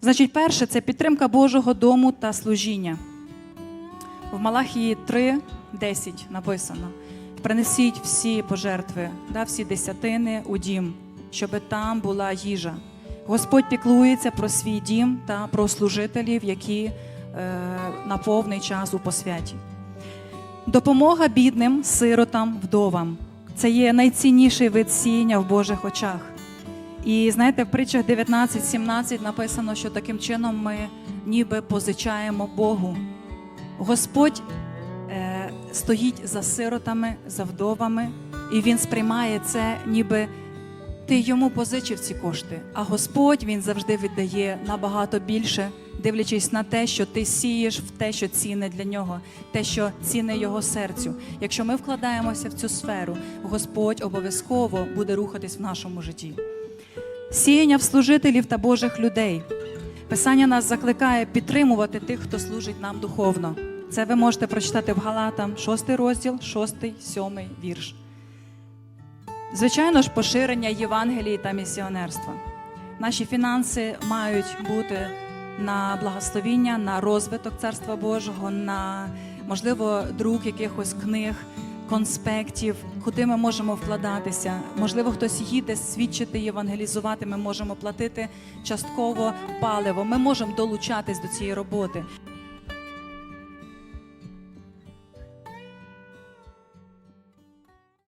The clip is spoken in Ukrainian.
Значить, перше це підтримка Божого дому та служіння. В Малахії 3, 10 написано: принесіть всі пожертви, да, всі десятини у дім, щоб там була їжа. Господь піклується про свій дім та про служителів, які е, на повний час у посвяті. Допомога бідним, сиротам, вдовам. Це є найцінніший вид сіяння в Божих очах. І знаєте, в притчах 19-17 написано, що таким чином ми ніби позичаємо Богу. Господь е, стоїть за сиротами, за вдовами, і Він сприймає це, ніби ти йому позичив ці кошти. А Господь він завжди віддає набагато більше, дивлячись на те, що ти сієш в те, що цінне для нього, те, що цінне його серцю. Якщо ми вкладаємося в цю сферу, Господь обов'язково буде рухатись в нашому житті. Сіяння в служителів та Божих людей. Писання нас закликає підтримувати тих, хто служить нам духовно. Це ви можете прочитати в Галатам, 6 розділ, 6, 7 вірш. Звичайно ж, поширення Євангелії та місіонерства. Наші фінанси мають бути на благословіння, на розвиток Царства Божого, на можливо друк якихось книг, конспектів, куди ми можемо вкладатися. Можливо, хтось їде свідчити, євангелізувати. Ми можемо платити частково паливо. Ми можемо долучатись до цієї роботи.